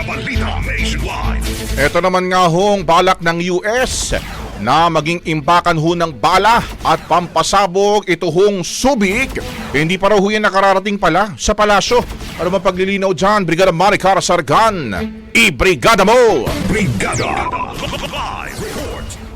Brigada Balita Nationwide. Ito naman nga hong balak ng US na maging imbakan ho ng bala at pampasabog ito hong subik. Hindi pa raw ho yan nakararating pala sa palasyo. Ano man paglilinaw dyan, Brigada Maricar Sargan, i-brigada mo! Brigada. Live report.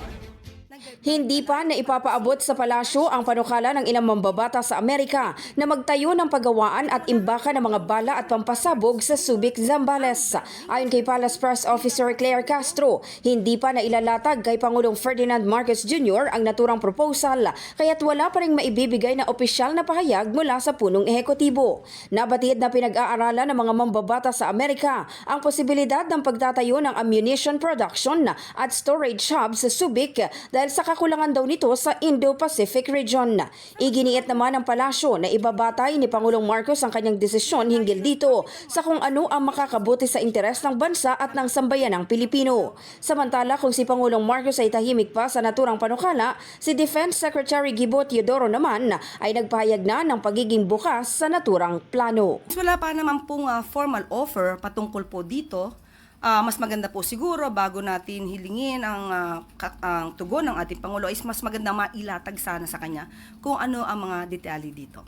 Hindi pa na ipapaabot sa palasyo ang panukala ng ilang mambabata sa Amerika na magtayo ng paggawaan at imbaka ng mga bala at pampasabog sa Subic, Zambales. Ayon kay Palace Press Officer Claire Castro, hindi pa na ilalatag kay Pangulong Ferdinand Marcos Jr. ang naturang proposal kaya't wala pa rin maibibigay na opisyal na pahayag mula sa punong ehekutibo. Nabatid na pinag-aaralan ng mga mambabata sa Amerika ang posibilidad ng pagtatayo ng ammunition production at storage hub sa Subic dahil sa kakulangan daw nito sa Indo-Pacific region. Iginiit naman ng palasyo na ibabatay ni Pangulong Marcos ang kanyang desisyon hinggil dito sa kung ano ang makakabuti sa interes ng bansa at ng sambayanang Pilipino. Samantala kung si Pangulong Marcos ay tahimik pa sa naturang panukala, si Defense Secretary Gibo Teodoro naman ay nagpahayag na ng pagiging bukas sa naturang plano. Wala pa naman pong ah, formal offer patungkol po dito. Ah, mas maganda po siguro bago natin hilingin ang, ka- ang tugon ng ating Pangulo is mas maganda mailatag sana sa kanya kung ano ang mga detalye dito.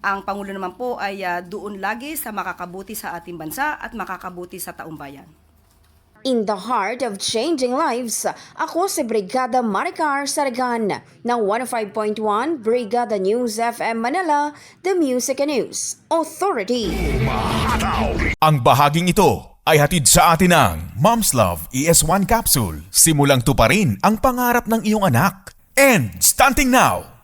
Ang Pangulo naman po ay ah, doon lagi sa makakabuti sa ating bansa at makakabuti sa taong bayan. In the heart of changing lives, ako si Brigada Maricar Sargan ng 105.1 Brigada News FM Manila, The Music and News Authority. Ang bahaging ito ay hatid sa atin ng Mom's Love ES1 Capsule. Simulang tuparin ang pangarap ng iyong anak. And stunting now,